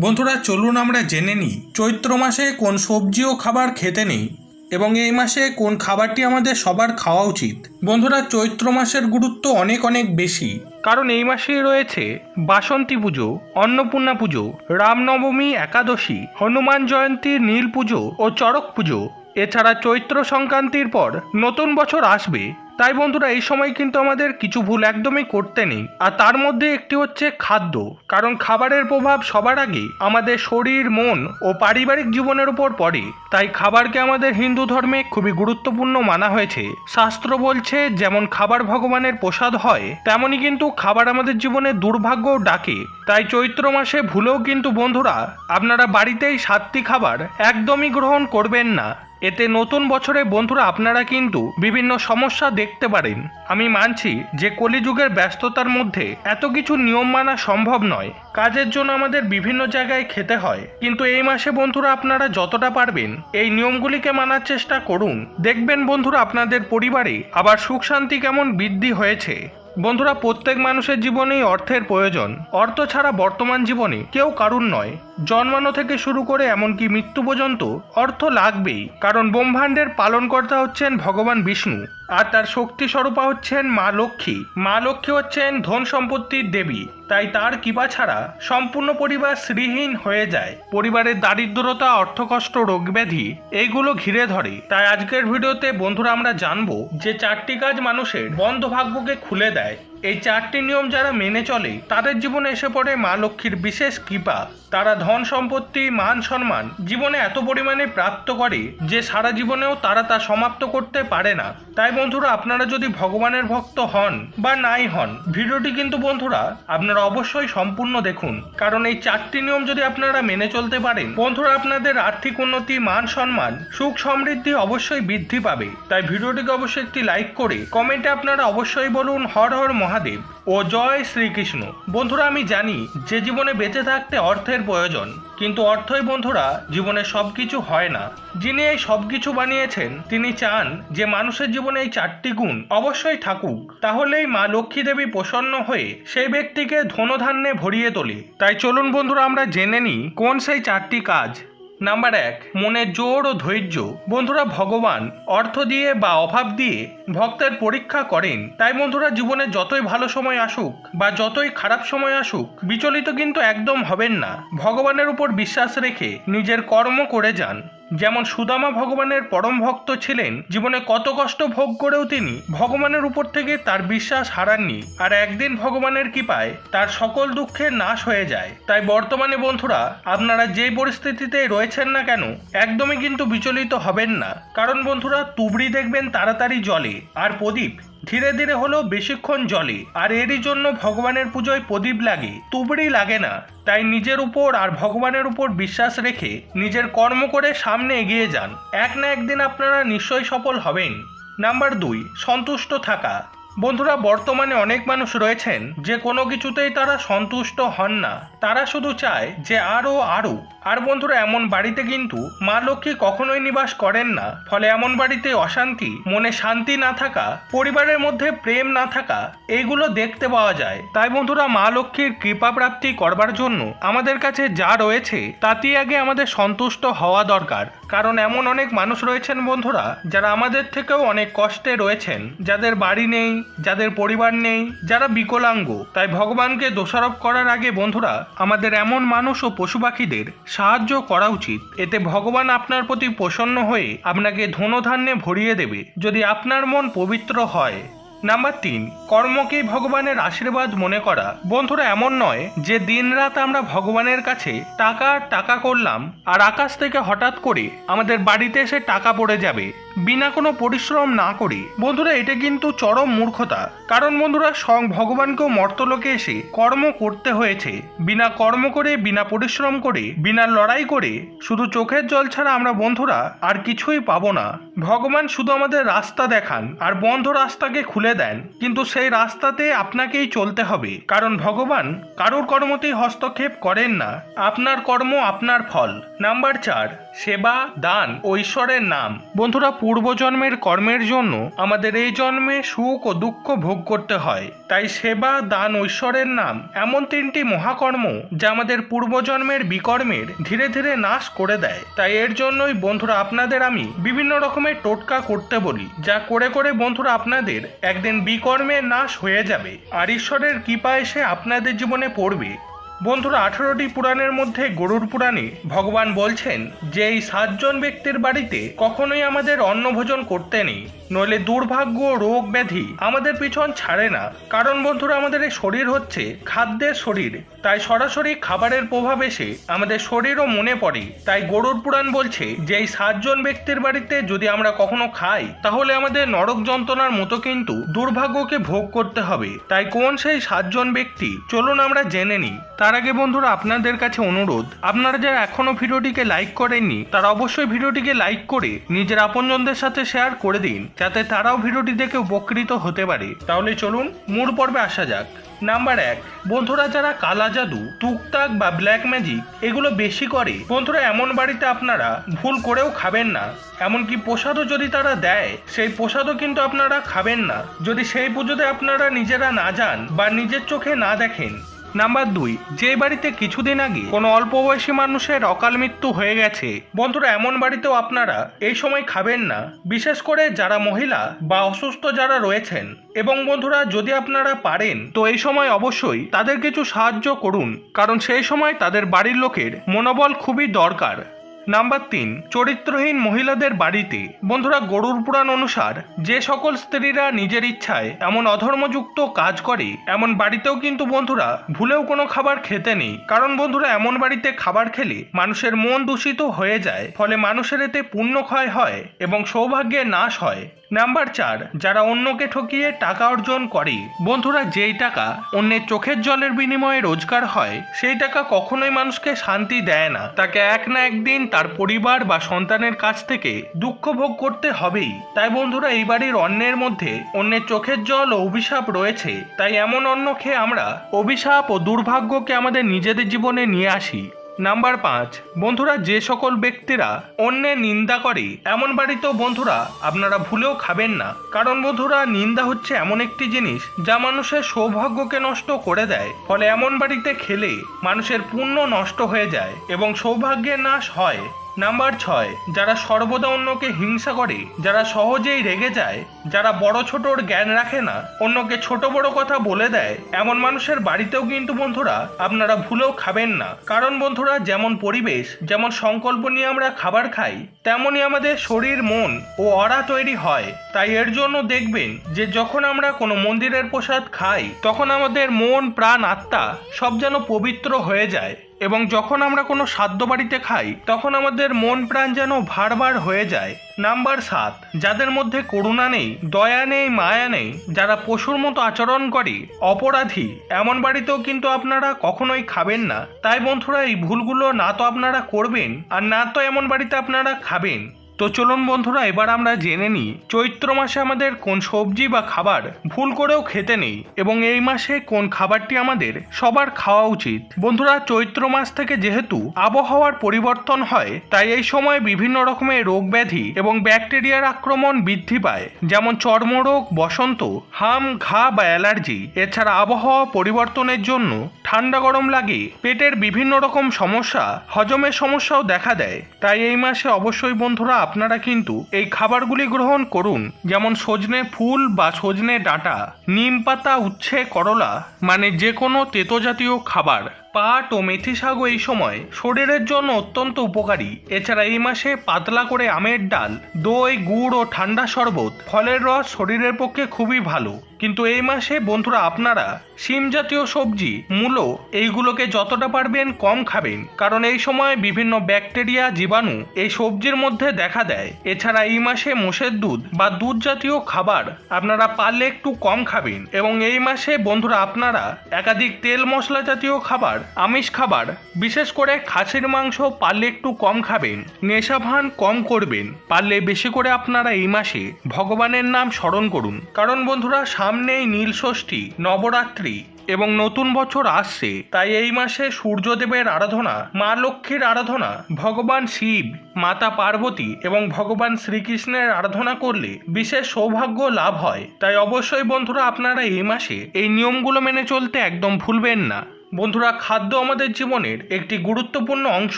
বন্ধুরা, চলুন আমরা জেনে নিই, চৈত্র মাসে কোন সবজি ও খাবার খেতে নেই এবং এই মাসে কোন খাবারটি আমাদের সবার খাওয়া উচিত। বন্ধুরা, চৈত্র মাসের গুরুত্ব অনেক অনেক বেশি। কারণ এই মাসেই রয়েছে বাসন্তী পুজো, অন্নপূর্ণা পুজো, রামনবমী, একাদশী, হনুমান জয়ন্তী, নীল পুজো ও চড়ক পুজো। এছাড়া চৈত্র সংক্রান্তির পর নতুন বছর আসবে। তাই বন্ধুরা, এই সময় কিন্তু আমাদের কিছু ভুল একদমই করতে নেই। আর তার মধ্যে একটি হচ্ছে খাদ্য। কারণ খাবারের প্রভাব সবার আগে আমাদের শরীর, মন ও পারিবারিক জীবনের উপর পড়ে। তাই খাবারকে আমাদের হিন্দু ধর্মে খুবই গুরুত্বপূর্ণ মানা হয়েছে। শাস্ত্র বলছে, যেমন খাবার ভগবানের প্রসাদ হয় তেমনই কিন্তু খাবার আমাদের জীবনে দুর্ভাগ্য ডাকে। তাই চৈত্র মাসে ভুলেও কিন্তু বন্ধুরা, আপনারা বাড়িতেই সাতটি খাবার একদমই গ্রহণ করবেন না। এতে নতুন বছরে বন্ধুরা আপনারা কিন্তু বিভিন্ন সমস্যা দেখতে পারেন। আমি মানছি যে কলিযুগের ব্যস্ততার মধ্যে এত কিছু নিয়ম মানা সম্ভব নয়। কাজের জন্য আমাদের বিভিন্ন জায়গায় খেতে হয়। কিন্তু এই মাসে বন্ধুরা আপনারা যতটা পারবেন এই নিয়মগুলিকে মানার চেষ্টা করুন। দেখবেন বন্ধুরা আপনাদের পরিবারে আবার সুখ শান্তি কেমন বৃদ্ধি হয়েছে। বন্ধুরা, প্রত্যেক মানুষের জীবনেই অর্থের প্রয়োজন। অর্থ ছাড়া বর্তমান জীবনে কেউ কারুর নয়। জন্মানো থেকে শুরু করে এমনকি মৃত্যু পর্যন্ত অর্থ লাগবেই। কারণ ব্রহ্মাণ্ডের পালনকর্তা হচ্ছেন ভগবান বিষ্ণু। আর তার শক্তি স্বরূপা হচ্ছেন মা লক্ষ্মী। মা লক্ষ্মী হচ্ছেন ধন সম্পত্তির দেবী। তাই তার কিবা ছাড়া সম্পূর্ণ পরিবার শ্রীহীন হয়ে যায়। পরিবারের দারিদ্রতা, অর্থকষ্ট রোগ ব্যাধি এইগুলো ঘিরে ধরে। তাই আজকের ভিডিওতে বন্ধুরা আমরা জানব যে চারটি কাজ মানুষের বন্ধ ভাগ্যকে খুলে দেয়। এই চারটি নিয়ম যারা মেনে চলে, তাদের জীবনে এসে পড়ে মা লক্ষ্মীর বিশেষ কৃপা। তারা ধন সম্পত্তি, মান সম্মান জীবনে এত পরিমাণে প্রাপ্ত করে যে সারা জীবনেও তারা তা সমাপ্ত করতে পারে না। তাই বন্ধুরা, আপনারা যদি ভগবানের ভক্ত হন বা নাই হন, ভিডিওটি কিন্তু বন্ধুরা, আপনারা অবশ্যই সম্পূর্ণ দেখুন। কারণ এই চারটি নিয়ম যদি আপনারা মেনে চলতে পারেন, বন্ধুরা, আপনাদের আর্থিক উন্নতি, মান সম্মান, সুখ সমৃদ্ধি অবশ্যই বৃদ্ধি পাবে। তাই ভিডিওটিকে অবশ্যই একটি লাইক করে কমেন্টে আপনারা অবশ্যই বলুন, হর হর মহাদেব ও জয় শ্রীকৃষ্ণ। বন্ধুরা, আমি জানি যে জীবনে বেঁচে থাকতে অর্থের প্রয়োজন, কিন্তু অর্থই বন্ধুরা, জীবনে সব কিছু হয় না। যিনি এই সব কিছু বানিয়েছেন, তিনি চান যে মানুষের জীবনে এই চারটি গুণ অবশ্যই থাকুক, তাহলেই মা লক্ষ্মী দেবী প্রসন্ন হয়ে সেই ব্যক্তিকে ধনধান্যে ভরিয়ে তোলে। তাই চলুন বন্ধুরা, আমরা জেনে নিই কোন সেই চারটি কাজ নাম্বার এক, মনে জোর ও ধৈর্য। বন্ধুরা, ভগবান অর্থ দিয়ে বা অভাব দিয়ে ভক্তের পরীক্ষা করেন। তাই বন্ধুরা, জীবনে যতই ভালো সময় আসুক বা যতই খারাপ সময় আসুক, বিচলিত কিন্তু একদম হবেন না। ভগবানের উপর বিশ্বাস রেখে নিজের কর্ম করে যান। যেমন সুদামা ভগবানের পরম ভক্ত ছিলেন, জীবনে কত কষ্ট ভোগ করেও তিনি ভগবানের উপর থেকে তার বিশ্বাস হারাননি। আর একদিন ভগবানের কৃপায় তার সকল দুঃখের নাশ হয়ে যায়। তাই বর্তমানে বন্ধুরা, আপনারা যে পরিস্থিতিতে রয়েছেন না কেন, একদমই কিন্তু বিচলিত হবেন না। কারণ বন্ধুরা, তুবড়ি দেখবেন তাড়াতাড়ি জলে। আর প্রদীপ ধীরে ধীরে হলো বেশিক্ষণ জলে, আর এরই জন্য ভগবানের পুজোয় প্রদীপ লাগে, তুবড়ি লাগে না। তাই নিজের উপর আর ভগবানের উপর বিশ্বাস রেখে নিজের কর্ম করে সামনে এগিয়ে যান। এক না একদিন আপনারা নিশ্চয়ই সফল হবেন। নাম্বার দুই, সন্তুষ্ট থাকা। বন্ধুরা, বর্তমানে অনেক মানুষ রয়েছেন, যে কোনো কিছুতেই তারা সন্তুষ্ট হন না। তারা শুধু চায় যে আরও আরও। আর বন্ধুরা, এমন বাড়িতে কিন্তু মা লক্ষ্মী কখনোই নিবাস করেন না। ফলে এমন বাড়িতে অশান্তি, মনে শান্তি না থাকা, পরিবারের মধ্যে প্রেম না থাকা, এইগুলো দেখতে পাওয়া যায়। তাই বন্ধুরা, মা লক্ষ্মীর কৃপা প্রাপ্তি করবার জন্য আমাদের কাছে যা রয়েছে, তাতেই আগে আমাদের সন্তুষ্ট হওয়া দরকার। কারণ এমন অনেক মানুষ রয়েছেন বন্ধুরা, যারা আমাদের থেকেও অনেক কষ্টে রয়েছেন। যাদের বাড়ি নেই, যাদের পরিবার নেই, যারা বিকলাঙ্গ। তাই ভগবানকে দোষারোপ করার আগে বন্ধুরা, আমাদের এমন মানুষ ও পশু পাখিদের সাহায্য করা উচিত। এতে ভগবান আপনার প্রতি প্রসন্ন হয়ে আপনাকে ধনধান্যে ভরিয়ে দেবে। যদি আপনার মন পবিত্র হয় নাম্বার তিন কর্মকেই ভগবানের আশীর্বাদ মনে করা। বন্ধুরা, এমন নয় যে দিন রাত আমরা ভগবানের কাছে টাকা টাকা করলাম আর আকাশ থেকে হঠাৎ করে আমাদের বাড়িতে এসে টাকা পড়ে যাবে। বিনা কোনো পরিশ্রম না করে। বন্ধুরা, এটা কিন্তু চরম মূর্খতা। কারণ বন্ধুরা, স্বয়ং ভগবানকেও মর্তলোকে এসে কর্ম করতে হয়েছে। বিনা কর্ম করে, বিনা পরিশ্রম করে, বিনা লড়াই করে, শুধু চোখের জল ছাড়া আমরা বন্ধুরা আর কিছুই পাবো না। ভগবান শুধু আমাদের রাস্তা দেখান আর বন্ধ রাস্তাকে খুলে দেন। কিন্তু সেই রাস্তাতে আপনাকেই চলতে হবে। কারণ ভগবান কারোর কর্মতেই হস্তক্ষেপ করেন না। আপনার কর্ম আপনার ফল। নাম্বার চার, সেবা, দান ও ঈশ্বরের নাম। বন্ধুরা পূর্বজন্মের কর্মের জন্য আমাদের এই জন্মে সুখ ও দুঃখ ভোগ করতে হয়। তাই সেবা, দান ঐশ্বরের নাম এমন তিনটি মহাকর্ম যা আমাদের পূর্বজন্মের বিকর্মের ধীরে ধীরে নাশ করে দেয়। তাই এর জন্যই বন্ধুরা আপনাদের আমি বিভিন্ন রকমের টোটকা করতে বলি, যা করে করে বন্ধুরা আপনাদের একদিন বিকর্মের নাশ হয়ে যাবে। আর ঈশ্বরের কৃপা এসে আপনাদের জীবনে পড়বে। বন্ধুরা, আঠারোটি পুরাণের মধ্যে গরুর পুরাণে ভগবান বলছেন যে এই সাতজন ব্যক্তির বাড়িতে কখনোই আমাদের অন্নভোজন করতে নেই। নইলে দুর্ভাগ্য রোগ ব্যাধি আমাদের পিছন ছাড়ে না। কারণ বন্ধুরা, আমাদের এই শরীর হচ্ছে খাদ্যের শরীর। তাই সরাসরি খাবারের প্রভাব এসে আমাদের শরীরও মনে পড়ে। তাই গরুর পুরাণ বলছে যে এই সাতজন ব্যক্তির বাড়িতে যদি আমরা কখনো খাই, তাহলে আমাদের নরক যন্ত্রণার মতো কিন্তু দুর্ভাগ্যকে ভোগ করতে হবে। তাই কোন সেই সাতজন ব্যক্তি? চলুন আমরা জেনে নিই। তার আগে বন্ধুরা, আপনাদের কাছে অনুরোধ, আপনারা যারা এখনও ভিডিওটিকে লাইক করেননি, তারা অবশ্যই ভিডিওটিকে লাইক করে নিজের আপনজনদের সাথে শেয়ার করে দিন। যাতে তারাও ভিডিওটি দেখে উপকৃত হতে পারে। তাহলে চলুন মূল পর্বে আসা যাক। নাম্বার এক, বন্ধুরা যারা কালা জাদু, টুকটাক বা ব্ল্যাক ম্যাজিক এগুলো বেশি করে, বন্ধুরা এমন বাড়িতে আপনারা ভুল করেও খাবেন না। এমনকি প্রসাদও যদি তারা দেয়, সেই প্রসাদও কিন্তু আপনারা খাবেন না। যদি সেই পুজোতে আপনারা নিজেরা না যান বা নিজের চোখে না দেখেন নাম্বার দুই, যে বাড়িতে কিছুদিন আগে কোনো অল্প বয়সী মানুষের অকাল মৃত্যু হয়ে গেছে, বন্ধুরা এমন বাড়িতেও আপনারা এই সময় খাবেন না, বিশেষ করে যারা মহিলা বা অসুস্থ যারা রয়েছেন। এবং বন্ধুরা, যদি আপনারা পারেন, তো এই সময় অবশ্যই তাদের কিছু সাহায্য করুন, কারণ সেই সময় তাদের বাড়ির লোকের মনোবল খুবই দরকার। নাম্বার তিন, চরিত্রহীন মহিলাদের বাড়িতে। বন্ধুরা, গরুর পুরাণ অনুসার যে সকল স্ত্রীরা নিজের ইচ্ছায় এমন অধর্মযুক্ত কাজ করে, এমন বাড়িতেও কিন্তু বন্ধুরা ভুলেও কোনো খাবার খেতে নেই। কারণ বন্ধুরা, এমন বাড়িতে খাবার খেলে মানুষের মন দূষিত হয়ে যায়, ফলে মানুষের এতে পুণ্য ক্ষয় হয় এবং সৌভাগ্যের নাশ হয়। নাম্বার চার, যারা অন্যকে ঠকিয়ে টাকা অর্জন করে, বন্ধুরা যেই টাকা অন্যের চোখের জলের বিনিময়ে রোজগার হয়, সেই টাকা কখনোই মানুষকে শান্তি দেয় না। তাকে এক না একদিন তার পরিবার বা সন্তানের কাছ থেকে দুঃখ ভোগ করতে হবেই। তাই বন্ধুরা, এই বাড়ির অন্যের মধ্যে অন্যের চোখের জল ও অভিশাপ রয়েছে। তাই এমন অন্য খেয়ে আমরা অভিশাপ ও দুর্ভাগ্যকে আমাদের নিজেদের জীবনে নিয়ে আসি। নাম্বার পাঁচ, বন্ধুরা যে সকল ব্যক্তিরা অন্যের নিন্দা করে, এমন বাড়িতেও বন্ধুরা আপনারা ভুলেও খাবেন না। কারণ বন্ধুরা, নিন্দা হচ্ছে এমন একটি জিনিস যা মানুষের সৌভাগ্যকে নষ্ট করে দেয়। ফলে এমন বাড়িতে খেলে মানুষের পুণ্য নষ্ট হয়ে যায় এবং সৌভাগ্যের নাশ হয়। নাম্বার ছয়, যারা সর্বদা অন্যকে হিংসা করে, যারা সহজেই রেগে যায়, যারা বড় ছোটর জ্ঞান রাখে না, অন্যকে ছোট বড় কথা বলে দেয়, এমন মানুষের বাড়িতেও কিন্তু বন্ধুরা, আপনারা ভুলেও খাবেন না। কারণ বন্ধুরা, যেমন পরিবেশ, যেমন সংকল্প নিয়ে আমরা খাবার খাই তেমনই আমাদের শরীর, মন ও অরা তৈরি হয়। তাই এর জন্য দেখবেন যে, যখন আমরা কোনো মন্দিরের প্রসাদ খাই, তখন আমাদের মন, প্রাণ, আত্মা সব যেন পবিত্র হয়ে যায়। এবং যখন আমরা কোনো সাদ্য বাড়িতে খাই, তখন আমাদের মন প্রাণ যেন ভারবার হয়ে যায়। নাম্বার সাত, যাদের মধ্যে করুণা নেই, দয়া নেই, মায়া নেই, যারা পশুর মতো আচরণ করে, অপরাধী, এমন বাড়িতেও কিন্তু আপনারা কখনোই খাবেন না। তাই বন্ধুরা, এই ভুলগুলো না তো আপনারা করবেন, আর না তো এমন বাড়িতে আপনারা খাবেন। তো চলুন বন্ধুরা, এবার আমরা জেনে নিই, চৈত্র মাসে আমাদের কোন সবজি বা খাবার ভুল করেও খেতে নেই এবং এই মাসে কোন খাবারটি আমাদের সবার খাওয়া উচিত। বন্ধুরা, চৈত্র মাস থেকে যেহেতু আবহাওয়ার পরিবর্তন হয়, তাই এই সময় বিভিন্ন রকমের রোগ ব্যাধি এবং ব্যাকটেরিয়ার আক্রমণ বৃদ্ধি পায়। যেমন চর্মরোগ, বসন্ত, হাম, ঘা বা অ্যালার্জি। এছাড়া আবহাওয়া পরিবর্তনের জন্য ঠান্ডা গরম লাগে, পেটের বিভিন্ন রকম সমস্যা, হজমের সমস্যাও দেখা দেয়। তাই এই মাসে অবশ্যই বন্ধুরা আপনারা কিন্তু এই খাবারগুলি গ্রহণ করুন। যেমন সজনে ফুল বা সজনে ডাঁটা, নিম পাতা, উচ্ছে, করলা মানে যে কোনো তেতো জাতীয় খাবার। পাট ও মেথি শাকও এই সময় শরীরের জন্য অত্যন্ত উপকারী। এছাড়া এই মাসে পাতলা করে আমের ডাল, দই, গুড় ও ঠান্ডা শরবত ফলের রস শরীরের পক্ষে খুবই ভালো। কিন্তু এই মাসে বন্ধুরা আপনারা শিম জাতীয় সবজি, মূলো এইগুলোকে যতটা পারবেন কম খাবেন। কারণ এই সময় বিভিন্ন ব্যাকটেরিয়া, জীবাণু এই সবজির মধ্যে দেখা দেয়। এছাড়া এই মাসে মোষের দুধ বা দুধ জাতীয় খাবার আপনারা পারলে একটু কম খাবেন। এবং এই মাসে বন্ধুরা আপনারা একাধিক তেল মশলা জাতীয় খাবার আমিষ খাবার, বিশেষ করে খাসির মাংস পারলে একটু কম খাবেন, নেশা ভান কম করবেন, পারলে বেশি করে আপনারা এই মাসে ভগবানের নাম স্মরণ করুন। কারণ বন্ধুরা, সামনেই নীল ষষ্ঠী, নবরাত্রি এবং নতুন বছর আসছে, তাই এই মাসে সূর্যদেবের আরাধনা, মা লক্ষ্মীর আরাধনা, ভগবান শিব, মাতা পার্বতী এবং ভগবান শ্রীকৃষ্ণের আরাধনা করলে বিশেষ সৌভাগ্য লাভ হয়। তাই অবশ্যই বন্ধুরা, আপনারা এই মাসে এই নিয়মগুলো মেনে চলতে একদম ভুলবেন না। বন্ধুরা খাদ্য আমাদের জীবনের একটি গুরুত্বপূর্ণ অংশ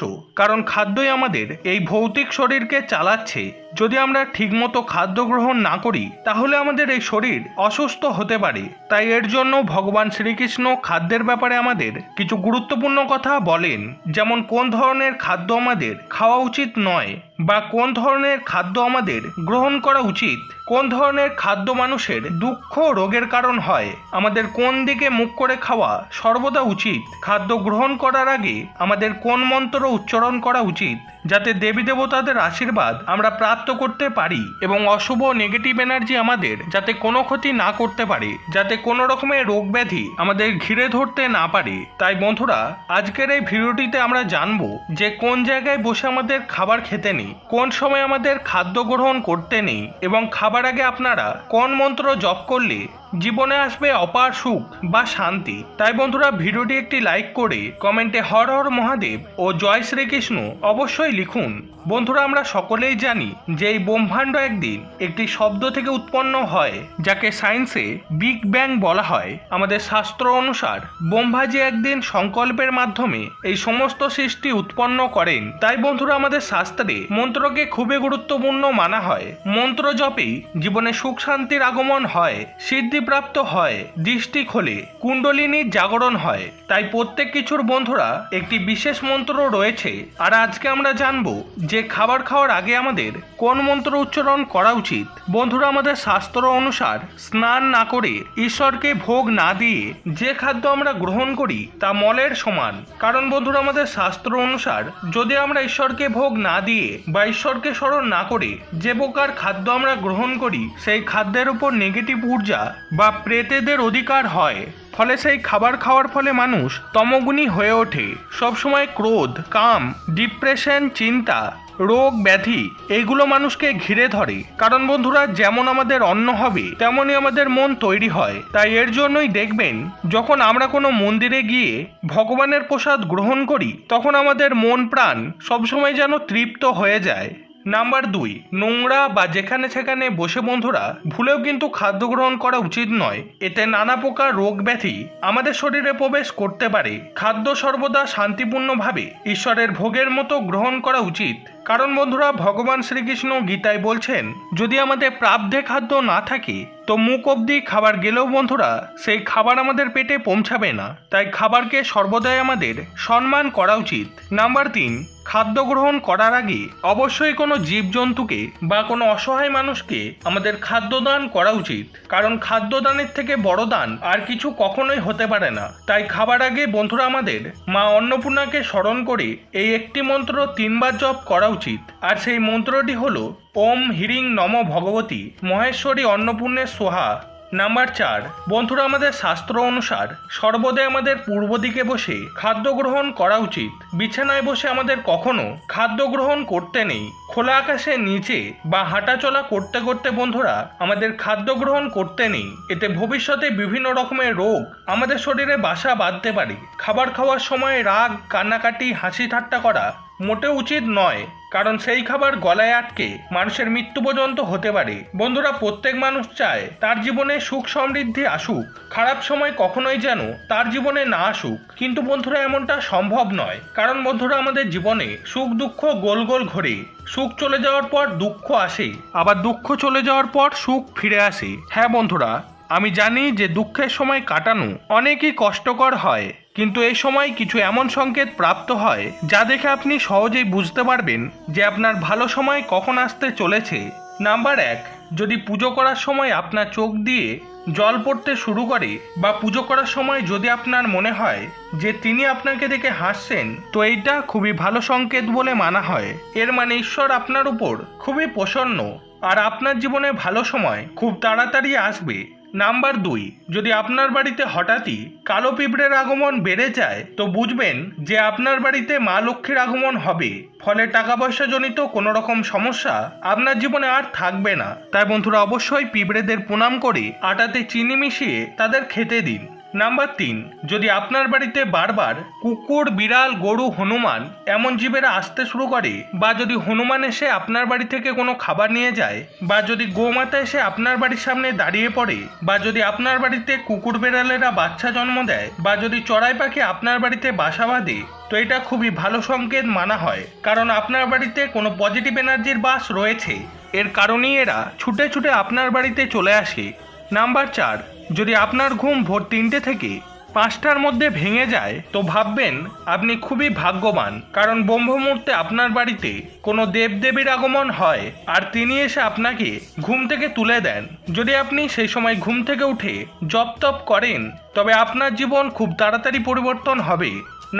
কারণ খাদ্যই আমাদের এই ভৌতিক শরীরকে চালাচ্ছে। যদি আমরা ঠিকমতো খাদ্য গ্রহণ না করি, তাহলে আমাদের এই শরীর অসুস্থ হতে পারে। তাই এর জন্য ভগবান শ্রীকৃষ্ণ খাদ্যের ব্যাপারে আমাদের কিছু গুরুত্বপূর্ণ কথা বলেন। যেমন, কোন ধরনের খাদ্য আমাদের খাওয়া উচিত নয় বা কোন ধরনের খাদ্য আমাদের গ্রহণ করা উচিত? কোন ধরনের খাদ্য মানুষের দুঃখ রোগের কারণ হয়? আমাদের কোন দিকে মুখ করে খাওয়া সর্বদা উচিত? খাদ্য গ্রহণ করার আগে আমাদের কোন মন্ত্র উচ্চারণ করা উচিত? যাতে দেবী দেবতাদের আশীর্বাদ আমরা প্রাপ্ত করতে পারি এবং অশুভ নেগেটিভ এনার্জি আমাদের যাতে কোনো ক্ষতি না করতে পারে, যাতে কোনো রকমের রোগ ব্যাধি আমাদের ঘিরে ধরতে না পারে। তাই বন্ধুরা, আজকের এই ভিডিওটিতে আমরা জানব যে কোন জায়গায় বসে আমাদের খাবার খেতে নেই, কোন সময় আমাদের খাদ্য গ্রহণ করতে নেই এবং খাবার আগে আপনারা কোন মন্ত্র জপ করলে জীবনে আসবে অপার সুখ বা শান্তি। তাই বন্ধুরা, ভিডিওটি একটি লাইক করে কমেন্টে হর হর মহাদেব ও জয় শ্রীকৃষ্ণ অবশ্যই লিখুন। বন্ধুরা, আমরা সকলেই জানি যে এই ব্রহ্মাণ্ড একদিন একটি শব্দ থেকে উৎপন্ন হয়, যাকে সায়েন্সে বিগ ব্যাং বলা হয়। আমাদের শাস্ত্র অনুসার ব্রহ্মাজি একদিন সংকল্পের মাধ্যমে এই সমস্ত সৃষ্টি উৎপন্ন করেন। তাই বন্ধুরা, আমাদের শাস্ত্রে মন্ত্রকে খুবই গুরুত্বপূর্ণ মানা হয়। মন্ত্র জপেই জীবনে সুখ শান্তির আগমন হয় সিদ্ধিপ্রাপ্ত হয়, দৃষ্টি খোলে কুণ্ডলিনীর জাগরণ হয়। তাই প্রত্যেক কিছুর বন্ধুরা একটি বিশেষ মন্ত্র রয়েছে। আর আজকে আমরা জানব যে খাবার খাওয়ার আগে আমাদের কোন মন্ত্র উচ্চারণ করা উচিত? বন্ধুরা, আমাদের শাস্ত্র অনুসার স্নান না করে ঈশ্বরকে ভোগ না দিয়ে যে খাদ্য আমরা গ্রহণ করি তা মলের সমান। কারণ বন্ধুরা, আমাদের শাস্ত্র অনুসার যদি আমরা ঈশ্বরকে ভোগ না দিয়ে বা ঈশ্বরকে স্মরণ না করে যে প্রকার খাদ্য আমরা গ্রহণ করি, সেই খাদ্যের উপর নেগেটিভ ঊর্জা বা প্রেতেদের অধিকার হয়। ফলে সেই খাবার খাওয়ার ফলে মানুষ তমগুণী হয়ে ওঠে। সবসময় ক্রোধ, কাম ডিপ্রেশন চিন্তা রোগ, ব্যাধি, এগুলো মানুষকে ঘিরে ধরে। কারণ বন্ধুরা, যেমন আমাদের অন্ন হবে, তেমনই আমাদের মন তৈরি হয়। তাই এর জন্যই দেখবেন, যখন আমরা কোনো মন্দিরে গিয়ে ভগবানের প্রসাদ গ্রহণ করি, তখন আমাদের মন প্রাণ সবসময় যেন তৃপ্ত হয়ে যায়। নাম্বার দুই, নোংরা বা যেখানে সেখানে বসে বন্ধুরা ভুলেও কিন্তু খাদ্য গ্রহণ করা উচিত নয়। এতে নানা প্রকার রোগ ব্যাধি আমাদের শরীরে প্রবেশ করতে পারে। খাদ্য সর্বদা শান্তিপূর্ণভাবে ঈশ্বরের ভোগের মতো গ্রহণ করা উচিত। কারণ বন্ধুরা, ভগবান শ্রীকৃষ্ণ গীতায় বলছেন, যদি আমাদের প্রাব্ধে খাদ্য না থাকে, তো মুখ অবধি খাবার গেলেও বন্ধুরা, সেই খাবার আমাদের পেটে পৌঁছাবে না। তাই খাবারকে সর্বদাই আমাদের সম্মান করা উচিত। নাম্বার তিন খাদ্য গ্রহণ করার আগে অবশ্যই কোনো জীবজন্তুকে বা কোনো অসহায় মানুষকে আমাদের খাদ্যদান করা উচিত। কারণ খাদ্যদানের থেকে বড় দান আর কিছু কখনোই হতে পারে না। তাই খাবার আগে বন্ধুরা আমাদের মা অন্নপূর্ণাকে স্মরণ করে এই একটি মন্ত্র তিনবার জপ করা উচিত। আর সেই মন্ত্রটি হলো, ওম হিরিং নম ভগবতী, মহেশ্বরী অন্নপূর্ণের সোহা। নাম্বার চার, বন্ধুরা আমাদের শাস্ত্র অনুসার সর্বদাই আমাদের পূর্ব দিকে বসে খাদ্য গ্রহণ করা উচিত। বিছানায় বসে আমাদের কখনো খাদ্য গ্রহণ করতে নেই। খোলা আকাশের নিচে বা হাঁটাচলা করতে করতে বন্ধুরা আমাদের খাদ্য গ্রহণ করতে নেই। এতে ভবিষ্যতে বিভিন্ন রকমের রোগ আমাদের শরীরে বাসা বাঁধতে পারে। খাবার খাওয়ার সময় রাগ, কান্নাকাটি, হাসি ঠাট্টা করা মোটেও উচিত নয়, কারণ সেই খাবার গলায় আটকে মানুষের মৃত্যু পর্যন্ত হতে পারে। বন্ধুরা, প্রত্যেক মানুষ চায় তার জীবনে সুখ সমৃদ্ধি আসুক। খারাপ সময় কখনোই যেন তার জীবনে না আসুক। কিন্তু বন্ধুরা, এমনটা সম্ভব নয়। কারণ বন্ধুরা, আমাদের জীবনে সুখ, দুঃখ গোল গোল ঘোরে। সুখ চলে যাওয়ার পর দুঃখ আসে, আবার দুঃখ চলে যাওয়ার পর সুখ ফিরে আসে। হ্যাঁ বন্ধুরা, আমি জানি যে দুঃখের সময় কাটানো অনেকই কষ্টকর হয়। কিন্তু এই সময় কিছু এমন সংকেত প্রাপ্ত হয়, যা দেখে আপনি সহজেই বুঝতে পারবেন যে আপনার ভালো সময় কখন আসতে চলেছে। নাম্বার এক, যদি পুজো করার সময় আপনার চোখ দিয়ে জল পড়তে শুরু করে বা পুজো করার সময় যদি আপনার মনে হয় যে তিনি আপনাকে দেখে হাসছেন, তো এইটা খুবই ভালো সংকেত বলে মানা হয়। এর মানে ঈশ্বর আপনার উপর খুবই প্রসন্ন, আর আপনার জীবনে ভালো সময় খুব তাড়াতাড়ি আসবে। নাম্বার দুই, যদি আপনার বাড়িতে হঠাৎই কালো পিঁপড়ের আগমন বেড়ে যায়, তো বুঝবেন যে আপনার বাড়িতে মা লক্ষ্মীর আগমন হবে। ফলে টাকা পয়সা জনিত কোনো রকম সমস্যা আপনার জীবনে আর থাকবে না। তাই বন্ধুরা, অবশ্যই পিঁপড়েদের প্রণাম করে আটাতে চিনি মিশিয়ে তাদের খেতে দিন। নাম্বার তিন, যদি আপনার বাড়িতে বারবার কুকুর, বিড়াল, গরু, হনুমান এমন জীবেরা আসতে শুরু করে, বা যদি হনুমান এসে আপনার বাড়ি থেকে কোনো খাবার নিয়ে যায়, বা যদি গোমাতা এসে আপনার বাড়ির সামনে দাঁড়িয়ে পড়ে, বা যদি আপনার বাড়িতে কুকুর, বিড়ালেরা বাচ্চা জন্ম দেয়, বা যদি চড়াই পাখি আপনার বাড়িতে বাসা বাঁধে, তো এটা খুবই ভালো সংকেত মানা হয়। কারণ আপনার বাড়িতে কোনো পজিটিভ এনার্জির বাস রয়েছে। এর কারণেই এরা ছুটে ছুটে আপনার বাড়িতে চলে আসে। নাম্বার চার যদি আপনার ঘুম ভোর তিনটে থেকে পাঁচটার মধ্যে ভেঙে যায়, তো ভাববেন আপনি খুবই ভাগ্যবান। কারণ ব্রহ্ম মুহূর্তে আপনার বাড়িতে কোনো দেবদেবীর আগমন হয়, আর তিনি এসে আপনাকে ঘুম থেকে তুলে দেন। যদি আপনি সেই সময় ঘুম থেকে উঠে জপ তপ করেন, তবে আপনার জীবন খুব তাড়াতাড়ি পরিবর্তন হবে।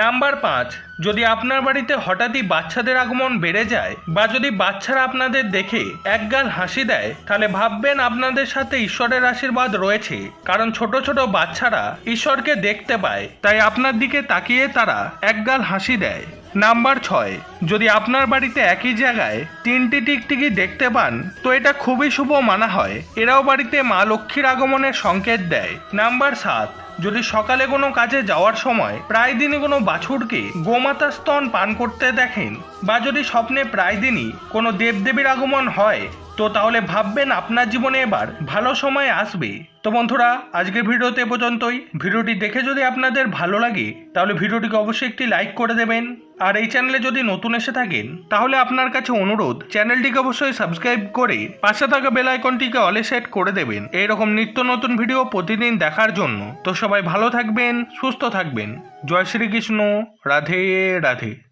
নাম্বার পাঁচ, যদি আপনার বাড়িতে হঠাৎই বাচ্চাদের আগমন বেড়ে যায় বা যদি বাচ্চারা আপনাদের দেখে একগাল হাসি দেয়, তাহলে ভাববেন আপনাদের সাথে ঈশ্বরের আশীর্বাদ রয়েছে। কারণ ছোট ছোট বাচ্চারা ঈশ্বরকে দেখতে পায়, তাই আপনার দিকে তাকিয়ে তারা একগাল হাসি দেয়। নাম্বার ছয়, যদি আপনার বাড়িতে একই জায়গায় তিনটি টিকটিকি দেখতে পান, তো এটা খুবই শুভ মানা হয় এরাও বাড়িতে মা লক্ষ্মীর আগমনের সংকেত দেয়। নাম্বার সাত যদি সকালে কোনো কাজে যাওয়ার সময় প্রায় দিনই কোনো বাছুরকে গোমাতা স্তন পান করতে দেখেন, বা যদি স্বপ্নে প্রায় দিনই কোনো দেবদেবীর আগমন হয় তো তাহলে ভাববেন আপনার জীবনে এবার ভালো সময় আসবে। তো বন্ধুরা, আজকের ভিডিওতে পর্যন্তই। ভিডিওটি দেখে যদি আপনাদের ভালো লাগে, তাহলে ভিডিওটিকে অবশ্যই একটি লাইক করে দেবেন। আর এই চ্যানেলে যদি নতুন এসে থাকেন, তাহলে আপনার কাছে অনুরোধ চ্যানেলটিকে অবশ্যই সাবস্ক্রাইব করে পাশে থাকা বেল আইকনটিকে অলে সেট করে দেবেন। এইরকম নিত্য নতুন ভিডিও প্রতিদিন দেখার জন্য। তো সবাই ভালো থাকবেন, সুস্থ থাকবেন। জয় শ্রীকৃষ্ণ। রাধে রাধে।